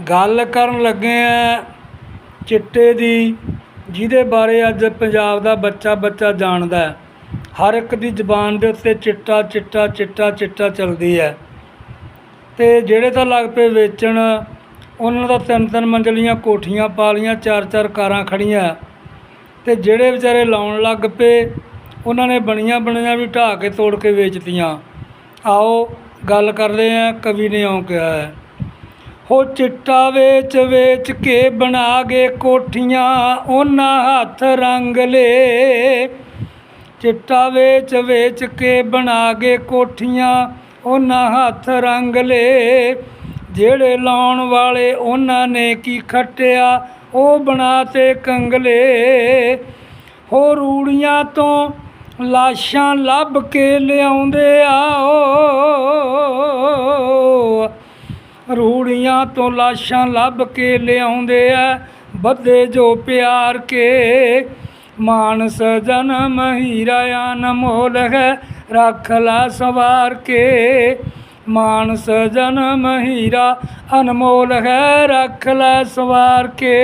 ਗੱਲ ਕਰਨ ਲੱਗੇ ਆ ਚਿੱਟੇ ਦੀ, ਜਿਹਦੇ ਬਾਰੇ ਅੱਜ ਪੰਜਾਬ ਦਾ ਬੱਚਾ ਬੱਚਾ ਜਾਣਦਾ ਹਰ ਇੱਕ ਦੀ ਜ਼ੁਬਾਨ ਦੇ ਉੱਤੇ ਚਿੱਟਾ ਚਿੱਟਾ ਚਿੱਟਾ ਚਿੱਟਾ ਚੱਲਦੀ ਹੈ। ਅਤੇ ਜਿਹੜੇ ਤਾਂ ਲੱਗ ਪਏ ਵੇਚਣ, ਉਹਨਾਂ ਦਾ ਤਿੰਨ ਤਿੰਨ ਮੰਜ਼ਲੀਆਂ ਕੋਠੀਆਂ ਪਾ ਲਈਆਂ ਚਾਰ ਚਾਰ ਕਾਰਾਂ ਖੜੀਆਂ। ਅਤੇ ਜਿਹੜੇ ਵਿਚਾਰੇ ਲਾਉਣ ਲੱਗ ਪਏ, ਉਹਨਾਂ ਨੇ ਬਣੀਆਂ ਬਣੀਆਂ ਵੀ ਢਾਹ ਕੇ ਤੋੜ ਕੇ ਵੇਚਤੀਆਂ। ਆਓ ਗੱਲ ਕਰਦੇ ਆ ਕਵੀ ਨੇ ਇਉਂ ਕਿਹਾ ਹੈ। ਹੋ ਚਿੱਟਾ ਵੇਚ ਵੇਚ ਕੇ ਬਣਾ ਗਏ ਕੋਠੀਆਂ, ਉਹਨਾਂ ਹੱਥ ਰੰਗ ਲੇ। ਚਿੱਟਾ ਵੇਚ ਵੇਚ ਕੇ ਬਣਾ ਗਏ ਕੋਠੀਆਂ, ਉਹਨਾਂ ਹੱਥ ਰੰਗ ਲੇ। ਜਿਹੜੇ ਲਾਉਣ ਵਾਲੇ ਉਹਨਾਂ ਨੇ ਕੀ ਖੱਟਿਆ, ਉਹ ਬਣਾ ਤੇ ਕੰਗਲੇ। ਹੋ ਰੂੜੀਆਂ ਤੋਂ ਲਾਸ਼ਾਂ ਲੱਭ ਕੇ ਲਿਆਉਂਦੇ ਆ ਰੂੜੀਆਂ ਤੋਂ ਲਾਸ਼ਾਂ ਲੱਭ ਕੇ ਲਿਆਉਂਦੇ ਆ। ਬੱਦੇ ਜੋ ਪਿਆਰ ਕੇ ਮਾਨਸ ਜਨਮ ਹੀਰਾ ਅਨਮੋਲ ਹੈ, ਰੱਖ ਲੈ ਸਵਾਰ ਕੇ। ਮਾਨਸ ਜਨਮ ਹੀਰਾ ਅਨਮੋਲ ਹੈ, ਰੱਖ ਲੈ ਸਵਾਰ ਕੇ।